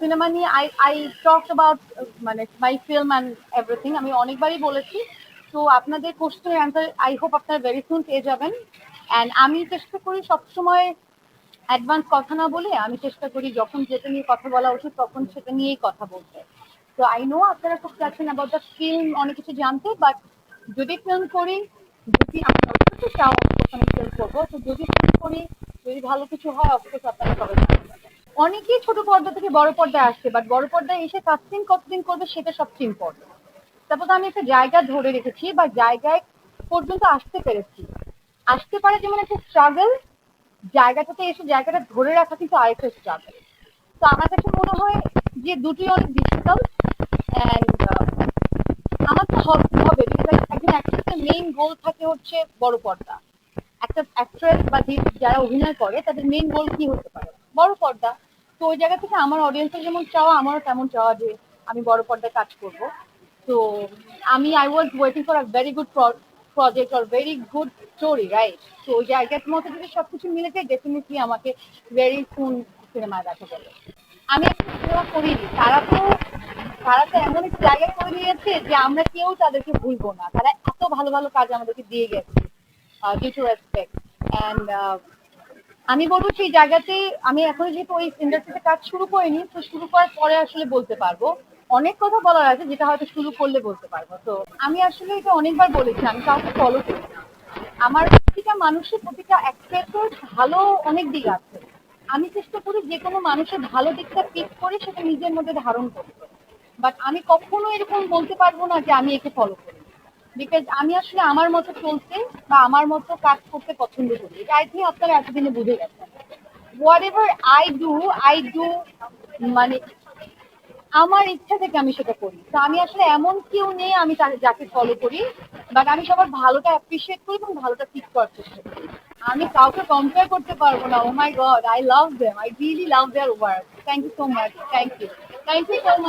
Cinema নিয়ে I I talk about মানে মাই film and everything আমি অনেকবারই বলেছি। তো আপনাদের কোশ্চেনের অ্যান্সার আই হোপ আপনারা ভেরি সুন পেয়ে যাবেন। অ্যান্ড আমি চেষ্টা করি সবসময় অ্যাডভান্স কথা না বলে, আমি চেষ্টা করি যখন যেটা নিয়ে কথা বলা উচিত, তখন সেটা নিয়েই কথা বলতে। তো আই নো আপনারা খুব চাচ্ছেন অ্যাবাউট দ্য ফিল্ম অনেক কিছু জানতে বাট যদি ফিল্ম করি, যদি আমি অবশ্যই চাও, আমি ফিল্ম করব। তো যদি ফিল্ম করি, যদি ভালো কিছু হয় অবশ্যই আপনারা সবাই। অনেকেই ছোট পর্দা থেকে বড় পর্দায় আসছে? বাট বড় পর্দায় এসে কাস্টিং কতদিন করবে সেটা সবচেয়ে ইম্পর্টেন্ট তারপর আমি একটা জায়গা ধরে রেখেছি, বা জায়গায় পর্যন্ত আসতে পেরেছি। আসতে পারে যেমন একটা স্ট্রাগল জায়গাটাতে এসে জায়গাটা ধরে রাখা কিন্তু আরেকটা স্ট্রাগল তো আমার কাছে মনে হয় যে দুটি অনেক ডিফিকাল্ট অ্যান্ড আমার তো হবে হবে। একজন অ্যাক্ট্রেসের মেইন গোল থাকে হচ্ছে বড় পর্দা। একটা অ্যাক্ট্রেস বা যারা অভিনয় করে, তাদের মেইন গোল কি হতে পারে? বড় পর্দা। তো ওই জায়গা থেকে আমার অডিয়েন্সের যেমন চাওয়া, আমারও তেমন চাওয়া যে আমি বড় পর্দায় কাজ করব। তো আমি I was waiting for a very good project or very good story right তো ওই জায়গার মধ্যে যদি সবকিছু মিলে যায় ডেফিনেটলি আমাকে ভেরি সুন সিনেমায় দেখা যাবে। আমি একটা সিনেমা করিনি। তারা তো তারা তো এমন একটা জায়গায় করে নিয়েছে যে আমরা কেউ তাদেরকে ভুলবো না। তারা এত ভালো ভালো কাজ আমাদেরকে দিয়ে গেছে ডিউ টু রেসপেক্ট অ্যান্ড আমি বলব সেই জায়গাতে আমি এখন যেহেতু ওই ইন্ডাস্ট্রিতে কাজ শুরু করিনি, তো শুরু করার পরে আসলে বলতে পারব। অনেক কথা বলার আছে যেটা হয়তো শুরু করলে বলতে পারব। তো আমি আসলে এটা অনেকবার বলেছি, আমি কাউকে ফলো করি না। আমার প্রতিটা মানুষের প্রতিটা অ্যাক্ট্রেসের ভালো অনেক দিক আছে। আমি চেষ্টা করি যে কোনো মানুষের ভালো দিকটা পিক করে সেটা নিজের মধ্যে ধারণ করতে। বাট আমি কখনো এরকম বলতে পারব না যে আমি একে ফলো করি। বিকজ আমি আসলে আমার মতো চলতে বা আমার মতো কাজ করতে পছন্দ করি। এটা আই থিঙ্ক আপনারা এতদিনে বুঝে গেছেন। Whatever I do I do মানে আমার ইচ্ছা থেকে আমি সেটা করি। তো আমি আসলে এমন কেউ নেই আমি যাকে ফলো করি। বাট আমি সবার ভালোটা অ্যাপ্রিসিয়েট করি এবং ভালোটা ঠিক করার চেষ্টা করি। আমি কাউকে কম্পেয়ার করতে পারব না। ও my God I love them I really love their work thank you so much thank you thank you so much